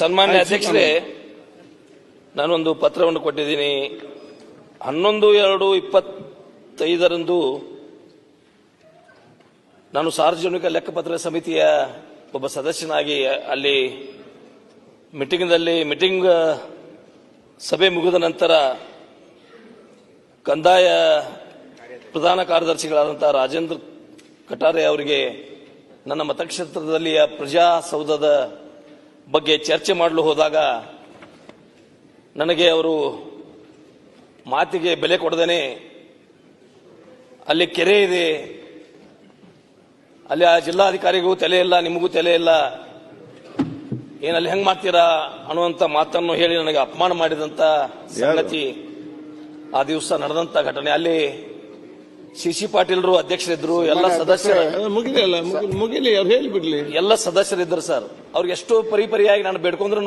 ಸನ್ಮಾನ್ಯ ಅಧ್ಯಕ್ಷರೇ ನಾನೊಂದು ಪತ್ರವನ್ನು ಕೊಟ್ಟಿದ್ದೀನಿ. ಹನ್ನೊಂದು ಎರಡು ಇಪ್ಪತ್ತೈದರಂದು ನಾನು ಸಾರ್ವಜನಿಕ ಲೆಕ್ಕಪತ್ರ ಸಮಿತಿಯ ಒಬ್ಬ ಸದಸ್ಯನಾಗಿ ಅಲ್ಲಿ ಮೀಟಿಂಗ್ನಲ್ಲಿ ಮೀಟಿಂಗ್ ಸಭೆ ಮುಗಿದ ನಂತರ ಕಂದಾಯ ಪ್ರಧಾನ ಕಾರ್ಯದರ್ಶಿಗಳಾದಂಥ ರಾಜೇಂದ್ರ ಕಟಾರೆ ಅವರಿಗೆ ನನ್ನ ಮತಕ್ಷೇತ್ರದಲ್ಲಿಯ ಪ್ರಜಾಸೌಧದ ಬಗ್ಗೆ ಚರ್ಚೆ ಮಾಡಲು ಹೋದಾಗ ನನಗೆ ಅವರು ಮಾತಿಗೆ ಬೆಲೆ ಕೊಡದೇನೆ ಅಲ್ಲಿ ಕೆರೆ ಇದೆ. ಅಲ್ಲಿ ಆ ಜಿಲ್ಲಾಧಿಕಾರಿಗೂ ತಲೆ ಇಲ್ಲ ನಿಮಗೂ ತಲೆ ಇಲ್ಲ. ಏನಲ್ಲಿ ಹೆಂಗ್ ಮಾಡ್ತೀರಾ ಅನ್ನುವಂತ ಮಾತನ್ನು ಹೇಳಿ ನನಗೆ ಅಪಮಾನ ಮಾಡಿದಂತ ಸಂಗತಿ ಆ ದಿವಸ ನಡೆದಂತ ಘಟನೆ. ಅಲ್ಲಿ ಸಿ ಸಿ ಪಾಟೀಲ್ರು ಅಧ್ಯಕ್ಷರಿದ್ರು ಎಲ್ಲ ಸದಸ್ಯರು. ಮುಗಿಲಿ ಅಲ್ಲ ಮುಗಿಲಿ- ಮುಗಿಲಿ ಅವ್ರು ಹೇಳಿಬಿಡ್ಲಿ. ಎಲ್ಲ ಸದಸ್ಯರಿದ್ರು ಸರ್. ಅವ್ರಿಗೆ ಎಷ್ಟು ಪರಿಪರಿಯಾಗಿ ನಾನು ಬೇಡ್ಕೊಂಡ್ರು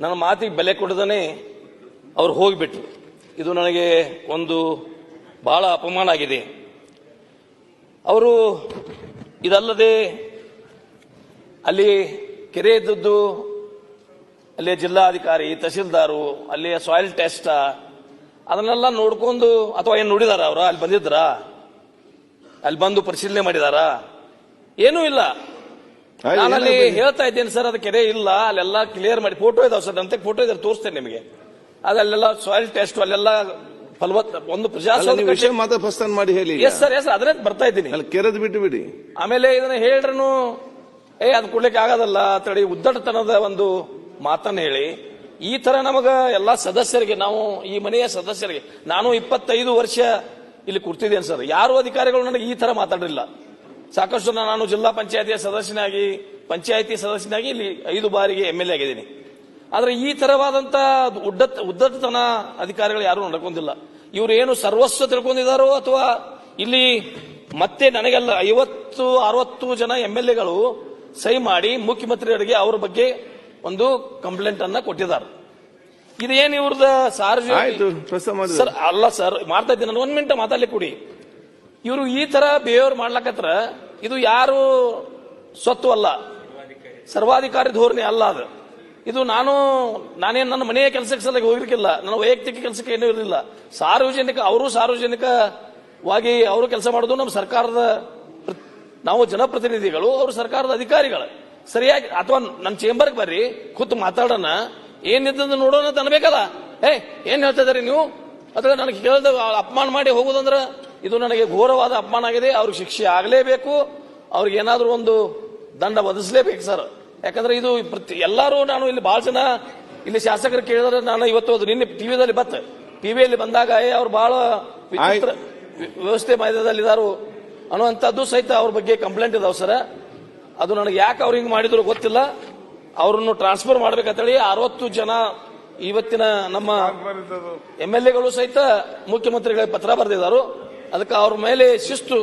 ನನ್ನ ಮಾತಿಗೆ ಬೆಲೆ ಕೊಡದೇ ಅವ್ರು ಹೋಗಿಬಿಟ್ರು. ಇದು ನನಗೆ ಒಂದು ಬಹಳ ಅಪಮಾನ ಆಗಿದೆ. ಅವರು ಇದಲ್ಲದೆ ಅಲ್ಲಿ ಕೆರೆ ಇದ್ದದ್ದು ಅಲ್ಲಿಯ ಜಿಲ್ಲಾಧಿಕಾರಿ ತಹಸೀಲ್ದಾರು ಅಲ್ಲಿಯ ಸಾಯಿಲ್ ಟೆಸ್ಟ್ ಅದನ್ನೆಲ್ಲ ನೋಡ್ಕೊಂಡು ಅಥವಾ ಏನು ನೋಡಿದಾರ ಅವರು? ಅಲ್ಲಿ ಬಂದಿದ್ರ? ಅಲ್ಲಿ ಬಂದು ಪರಿಶೀಲನೆ ಮಾಡಿದಾರ? ಏನೂ ಇಲ್ಲ. ನಾನಲ್ಲಿ ಹೇಳ್ತಾ ಇದ್ದೇನೆ ಸರ್ ಅದು ಕೆರೆ ಇಲ್ಲ. ಅಲ್ಲೆಲ್ಲ ಕ್ಲಿಯರ್ ಮಾಡಿ ಫೋಟೋ ಇದಾವೆ ಸರ್ ಅಂತ ಫೋಟೋ ಇದ್ದಾರೆ ತೋರಿಸ್ತೇನೆ ನಿಮಗೆ. ಅದಲ್ಲೆಲ್ಲ ಸಾಯಿಲ್ ಟೆಸ್ಟ್ ಅಲ್ಲೆಲ್ಲ ಫಲವತ್ತ ಒಂದು ಪ್ರಜಾಸ್ವಾಮ್ಯ ವಿಷಯ ಮಾತ್ರ ಪ್ರಸ್ಥಾನ ಮಾಡಿ ಹೇಳಿ ಎಸ್ ಸರ್ ಎಸ್ ಅದ್ರೆ ಬರ್ತಾ ಇದ್ದೀನಿ. ಅಲ್ಲಿ ಕೆರೆದ್ ಬಿಟ್ಟು ಬಿಡಿ. ಆಮೇಲೆ ಇದನ್ನ ಹೇಳ್ರನು ಏ ಅದು ಕೊಡ್ಲಿಕ್ಕೆ ಆಗೋದಲ್ಲ. ತಡಿ ಉದ್ದಟತನದ ಒಂದು ಮಾತನ್ನ ಹೇಳಿ. ಈ ತರ ನಮಗ ಎಲ್ಲಾ ಸದಸ್ಯರಿಗೆ, ನಾವು ಈ ಮನೆಯ ಸದಸ್ಯರಿಗೆ, ನಾನು ಇಪ್ಪತ್ತೈದು ವರ್ಷ ಇಲ್ಲಿ ಕೂರ್ತಿದ್ದೇನೆ ಸರ್. ಯಾರು ಅಧಿಕಾರಿಗಳು ನನಗೆ ಈ ತರ ಮಾತಾಡಲಿಲ್ಲ ಸಾಕಷ್ಟು ನಾನು ಜಿಲ್ಲಾ ಪಂಚಾಯತಿಯ ಸದಸ್ಯನಾಗಿ, ಪಂಚಾಯತಿ ಸದಸ್ಯನಾಗಿ ಇಲ್ಲಿ ಐದು ಬಾರಿಗೆ ಎಂ ಎಲ್ ಎ ಆಗಿದ್ದೀನಿ. ಆದ್ರೆ ಈ ತರವಾದಂತ ಉಡ್ಡತ್, ಉದ್ದತನ ಅಧಿಕಾರಿಗಳು ಯಾರು ನಡ್ಕೊಂಡಿಲ್ಲ. ಇವರು ಏನು ಸರ್ವಸ್ವ ತಿಳ್ಕೊಂಡಿದ್ದಾರೋ ಅಥವಾ ಇಲ್ಲಿ ಮತ್ತೆ ನನಗೆಲ್ಲ ಐವತ್ತು, ಅರವತ್ತು ಜನ ಎಂ ಎಲ್ ಎಗಳು ಸಹಿ ಮಾಡಿ ಮುಖ್ಯಮಂತ್ರಿಗಳಿಗೆ ಅವ್ರ ಬಗ್ಗೆ ಒಂದು ಕಂಪ್ಲೇಂಟ್ ಅನ್ನ ಕೊಟ್ಟಿದ್ದಾರೆ. ಇದೇನು ಇವ್ರದ ಸಾರ್ವಜನಿಕ ಸರ್ ಅಲ್ಲ ಸರ್ ಮಾಡ್ತಾ ಇದ್ದೀನಿ ನಾನು ಒಂದ್ ಮಿನಿಟ್ ಮಾತಾಡ್ಲಿ ಕೊಡಿ. ಇವರು ಈ ತರ ಬಿಹೇವಿಯರ್ ಮಾಡ್ಲಕತ್ರ ಇದು ಯಾರು ಸ್ವತ್ತು ಅಲ್ಲ. ಸರ್ವಾಧಿಕಾರಿ ಧೋರಣೆ ಅಲ್ಲ ಅದು. ಇದು ನಾನು ನಾನೇನು ನನ್ನ ಮನೆಯ ಕೆಲಸಕ್ಕೆ ಸಲ ಹೋಗಿರ್ಕಿಲ್ಲ ನನ್ನ ವೈಯಕ್ತಿಕ ಕೆಲಸಕ್ಕೆ ಏನೂ ಇರಲಿಲ್ಲ. ಸಾರ್ವಜನಿಕ ಅವರು ಸಾರ್ವಜನಿಕವಾಗಿ ಅವರು ಕೆಲಸ ಮಾಡೋದು ನಮ್ಮ ಸರ್ಕಾರದ ನಾವು ಜನಪ್ರತಿನಿಧಿಗಳು ಅವರು ಸರ್ಕಾರದ ಅಧಿಕಾರಿಗಳು. ಸರಿಯಾಗಿ ಅಥವಾ ನನ್ನ ಚೇಂಬರ್ಗೆ ಬರ್ರಿ ಕೂತು ಮಾತಾಡೋಣ. ಏನಿದ್ದ ನೋಡೋಣ ಅಂತ ಅನ್ಬೇಕಲ್ಲ? ಏ ಏನ್ ಹೇಳ್ತಾ ಇದಾರೆ ನೀವು? ಅಥವಾ ನನಗೆ ಕೇಳಿದ ಅಪಮಾನ ಮಾಡಿ ಹೋಗುದಂದ್ರ ಇದು ನನಗೆ ಘೋರವಾದ ಅಪಮಾನ ಆಗಿದೆ ಅವ್ರಿಗೆ ಶಿಕ್ಷೆ ಆಗಲೇಬೇಕು ಅವ್ರಿಗೆ ಏನಾದರೂ ಒಂದು ದಂಡ ಒದಗಿಸ್ಲೇಬೇಕು ಸರ್. ಯಾಕಂದ್ರೆ ಇದು ಪ್ರತಿ ಎಲ್ಲರೂ ನಾನು ಇಲ್ಲಿ ಭಾಳ ಜನ ಇಲ್ಲಿ ಶಾಸಕರು ಕೇಳಿದ್ರೆ ನಾನು ಇವತ್ತು ಅದು ನಿನ್ನೆ ಟಿವಿದಲ್ಲಿ ಬತ್ತ ಟಿವಿಯಲ್ಲಿ ಬಂದಾಗ ಏ ಅವ್ರು ಬಹಳ ವಿಚಿತ್ರ ವ್ಯವಸ್ಥೆ ಮಧ್ಯದಲ್ಲಿದ್ದಾರು ಅನ್ನುವಂಥದ್ದು ಸಹಿತ ಅವ್ರ ಬಗ್ಗೆ ಕಂಪ್ಲೇಂಟ್ ಇದಾವೆ ಸರ್. ಅದು ನನಗೆ ಯಾಕೆ ಅವ್ರು ಹಿಂಗೆ ಮಾಡಿದ್ರು ಗೊತ್ತಿಲ್ಲ. ಅವ್ರನ್ನು ಟ್ರಾನ್ಸ್ಫರ್ ಮಾಡ್ಬೇಕಂತೇಳಿ ಅರವತ್ತು ಜನ ಇವತ್ತಿನ ನಮ್ಮ ಎಂ ಎಲ್ ಎಗಳು ಸಹಿತ ಮುಖ್ಯಮಂತ್ರಿಗಳಿಗೆ ಪತ್ರ ಬರೆದಿದ್ದಾರೆ. ಅದಕ್ಕೆ ಅವ್ರ ಮೇಲೆ ಶಿಸ್ತು.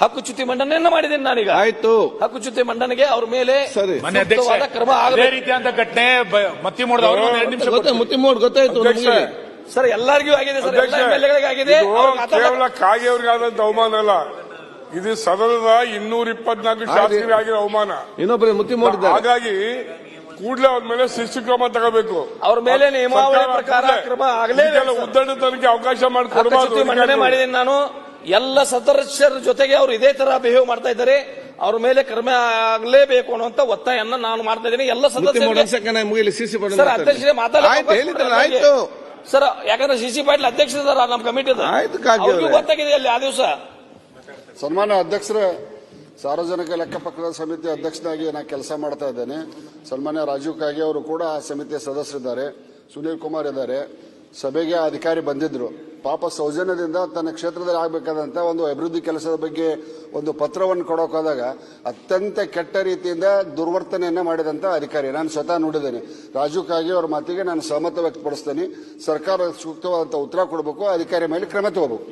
ಹಕ್ಕುಚ್ಯುತಿ ಮಂಡನೆಯನ್ನ ಮಾಡಿದ್ದೇನೆ ನಾನೀಗ. ಆಯ್ತು. ಹಕ್ಕುಚ್ಯುತಿ ಮಂಡನೆಗೆ ಅವ್ರ ಮೇಲೆ ಕ್ರಮ ಅದೇ ಆಗಬೇಕು. ರೀತಿಯಾದ ಘಟನೆ ಗೊತ್ತಾಯ್ತು. ಸರ್ ಎಲ್ಲರಿಗೂ ಆಗಿದೆ ಸರ್ ಎಲ್ಲ ಎಂ ಎಲ್ ಎಗಳಿಗೆ ಆಗಿದೆ ಕೇವಲ ಅವಮಾನ ಅಲ್ಲ. ಇದು ಸದನದ ಇನ್ನೂರ ಇಪ್ಪತ್ನಾಲ್ಕು ಶಾಸಕರಿಗೆ ಆಗಿರೋ ಅವಮಾನ. ಇನ್ನೊಬ್ಬರು ಮುತ್ತಿ ಮಾಡಿದ್ದಾರೆ ಹಾಗಾಗಿ ಕೂಡಲೇ ಅವ್ರ ಮೇಲೆ ಶಿಸ್ತು ಕ್ರಮ ತಗೋಬೇಕು. ಅವ್ರ ಮೇಲೆ ನಿಯಮಾವಳಿ ಪ್ರಕಾರ ಕ್ರಮ ಆಗಲೇ ಅವಕಾಶ ಮಾಡಿಕೊಡಬಾರ್ದು ಮಂಡನೆ ಮಾಡಿದ್ದೀನಿ ನಾನು. ಎಲ್ಲ ಸದಸ್ಯರ ಜೊತೆಗೆ ಅವರು ಇದೇ ತರ ಬಿಹೇವ್ ಮಾಡ್ತಾ ಇದ್ದಾರೆ. ಅವ್ರ ಮೇಲೆ ಕ್ರಮ ಆಗಲೇಬೇಕು ಅನ್ನುವಂತ ಒತ್ತಾಯನ್ನ ನಾನು ಮಾಡ್ತಾ ಇದ್ದೀನಿ. ಎಲ್ಲ ಸದಸ್ಯರು ಸರ್ ಅಧ್ಯಕ್ಷರೇ ಮಾತಾಡಿ ಸರ್ ಯಾಕಂದ್ರೆ ಸಿಸಿ ಸಿ ಪಾಟೀಲ್ ಅಧ್ಯಕ್ಷ ನಮ್ಮ ಕಮಿಟಿ. ಗೊತ್ತಾಗಿದೆ ಅಲ್ಲಿ ಆ ದಿವಸ. ಸನ್ಮಾನ್ಯ ಅಧ್ಯಕ್ಷರ, ಸಾರ್ವಜನಿಕ ಲೆಕ್ಕಪತ್ರ ಸಮಿತಿ ಅಧ್ಯಕ್ಷನಾಗಿ ನಾನು ಕೆಲಸ ಮಾಡ್ತಾ ಇದ್ದೇನೆ. ಸನ್ಮಾನ್ಯ ರಾಜೀವ್ ಕಾಗೆ ಅವರು ಕೂಡ ಆ ಸಮಿತಿಯ ಸದಸ್ಯರಿದ್ದಾರೆ, ಸುನೀಲ್ ಕುಮಾರ್ ಇದ್ದಾರೆ. ಸಭೆಗೆ ಅಧಿಕಾರಿ ಬಂದಿದ್ರು. ಪಾಪ ಸೌಜನ್ಯದಿಂದ ತನ್ನ ಕ್ಷೇತ್ರದಲ್ಲಿ ಆಗಬೇಕಾದಂತ ಒಂದು ಅಭಿವೃದ್ಧಿ ಕೆಲಸದ ಬಗ್ಗೆ ಒಂದು ಪತ್ರವನ್ನು ಕೊಡೋಕ್ಕಾದಾಗ ಅತ್ಯಂತ ಕೆಟ್ಟ ರೀತಿಯಿಂದ ದುರ್ವರ್ತನೆಯನ್ನ ಮಾಡಿದಂತ ಅಧಿಕಾರಿ. ನಾನು ಸ್ವತಃ ನೋಡಿದ್ದೇನೆ. ರಾಜೀವ್ ಕಾಗೆ ಅವರ ಮಾತಿಗೆ ನಾನು ಸಹಮತ ವ್ಯಕ್ತಪಡಿಸ್ತೇನೆ. ಸರ್ಕಾರ ಸೂಕ್ತವಾದಂಥ ಉತ್ತರ ಕೊಡಬೇಕು, ಅಧಿಕಾರಿ ಮೇಲೆ ಕ್ರಮ ತಗೋಬೇಕು.